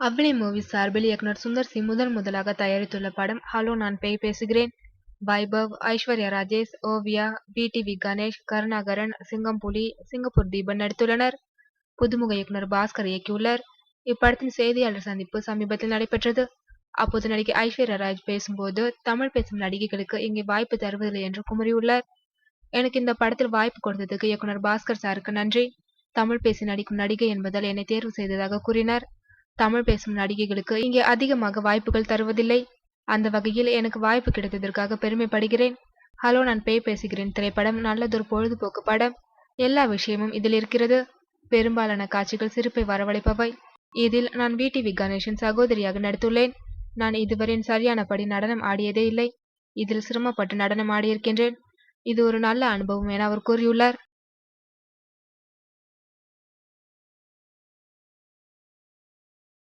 அவ்ளி movies சார்பில் இயக்குனர் Sundar C. முதன் முதலாக தயாரித்துள்ள படம் ஹலோ நான் பேய் பேசுகிறேன் வைபவ் ஐஸ்வர்யா ராஜேஷ் ஓவியா பி வி கணேஷ் கருணாகரன் சிங்கம்புலி சிங்கப்பூர் தீபன் நடித்துள்ளனர். புதுமுக இயக்குனர் பாஸ்கர் இயக்கியுள்ளார். இப்படத்தின் செய்தியாளர் சந்திப்பு சமீபத்தில் நடைபெற்றது. அப்போது நடிகை ஐஸ்வர்யா ராஜ் பேசும்போது தமிழ் பேசும் நடிகைகளுக்கு இங்கே வாய்ப்பு தருவதில்லை என்று குமரியுள்ளார் எனக்கு இந்த படத்தில் வாய்ப்பு கொடுத்ததுக்கு இயக்குனர் பாஸ்கர் சாருக்கு நன்றி. தமிழ் பேசி நடிக்கும் நடிகை என்பதால் என்னை தேர்வு செய்ததாக கூறினார். தமிழ் பேசும் நடிகைகளுக்கு இங்கே அதிகமாக வாய்ப்புகள் தருவதில்லை. அந்த வகையில் எனக்கு வாய்ப்பு கிடைத்ததற்காக பெருமைப்படுகிறேன். ஹலோ நான் பேய் பேசுகிறேன் திரைப்படம் நல்லதொரு பொழுதுபோக்கு படம். எல்லா விஷயமும் இதில் இருக்கிறது. பெரும்பாலான காட்சிகள் சிரிப்பை வரவழைப்பவை. இதில் நான் வி கணேஷின் சகோதரியாக நடித்துள்ளேன். நான் இதுவரை சரியானபடி நடனம் ஆடியதே இல்லை. இதில் சிரமப்பட்டு நடனம் ஆடியிருக்கின்றேன். இது ஒரு நல்ல அனுபவம் என அவர் கூறியுள்ளார்.